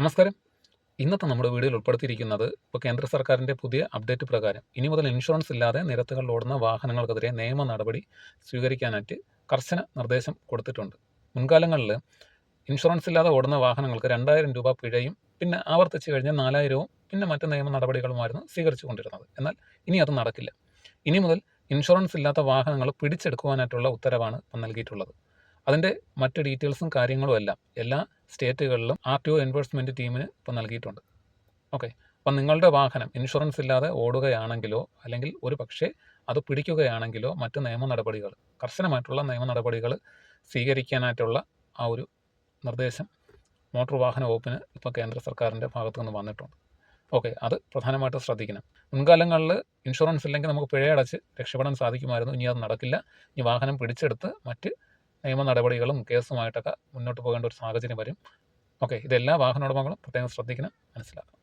നമസ്കാരം. ഇന്നത്തെ നമ്മുടെ വീഡിയോയിൽ ഉൾപ്പെടുത്തിയിരിക്കുന്നത് ഇപ്പോൾ കേന്ദ്ര സർക്കാരിന്റെ പുതിയ അപ്ഡേറ്റ് പ്രകാരം ഇനി മുതൽ ഇൻഷുറൻസ് ഇല്ലാതെ നിരത്തുകളിൽ ഓടുന്ന വാഹനങ്ങൾക്കെതിരെ നിയമ നടപടി സ്വീകരിക്കാനായിട്ട് കർശന നിർദ്ദേശം കൊടുത്തിട്ടുണ്ട്. മുൻകാലങ്ങളിൽ ഇൻഷുറൻസ് ഇല്ലാതെ ഓടുന്ന വാഹനങ്ങൾക്ക് രണ്ടായിരം രൂപ പിഴയും പിന്നെ ആവർത്തിച്ച് കഴിഞ്ഞാൽ നാലായിരവും പിന്നെ മറ്റ് നിയമ നടപടികളുമായിരുന്നു സ്വീകരിച്ചു കൊണ്ടിരുന്നത് എന്നാൽ ഇനി അത് നടക്കില്ല. ഇനി മുതൽ ഇൻഷുറൻസ് ഇല്ലാത്ത വാഹനങ്ങൾ പിടിച്ചെടുക്കുവാനായിട്ടുള്ള ഉത്തരവാണ് നൽകിയിട്ടുള്ളത്. അതിന്റെ മറ്റ് ഡീറ്റെയിൽസും കാര്യങ്ങളും എല്ലാം എല്ലാ സ്റ്റേറ്റുകളിലും ആർ ടി ഒ എൻഫോഴ്സ്മെന്റ് ടീമിന് ഇപ്പോൾ നൽകിയിട്ടുണ്ട്. ഓക്കെ അപ്പം നിങ്ങളുടെ വാഹനം ഇൻഷുറൻസ് ഇല്ലാതെ ഓടുകയാണെങ്കിലോ അല്ലെങ്കിൽ ഒരു പക്ഷേ അത് പിടിക്കുകയാണെങ്കിലോ മറ്റ് നിയമ നടപടികൾ കർശനമായിട്ടുള്ള നിയമ നടപടികൾ സ്വീകരിക്കാനായിട്ടുള്ള ആ ഒരു നിർദ്ദേശം മോട്ടോർ വാഹന വകുപ്പിന് ഇപ്പോൾ കേന്ദ്ര സർക്കാരിന്റെ ഭാഗത്തു നിന്ന് വന്നിട്ടുണ്ട്. ഓക്കെ അത് പ്രധാനമായിട്ടും ശ്രദ്ധിക്കണം. മുൻകാലങ്ങളിൽ ഇൻഷുറൻസ് ഇല്ലെങ്കിൽ നമുക്ക് പിഴയടച്ച് രക്ഷപ്പെടാൻ സാധിക്കുമായിരുന്നു. ഇനി അത് നടക്കില്ല. ഇനി വാഹനം പിടിച്ചെടുത്ത് മറ്റ് നിയമ നടപടികളും കേസുമായിട്ടൊക്കെ മുന്നോട്ട് പോകേണ്ട ഒരു സാഹചര്യം വരും. ഓക്കെ ഇതെല്ലാ വാഹന ഉടമകളും പ്രത്യേകം ശ്രദ്ധിക്കണം മനസ്സിലാക്കണം.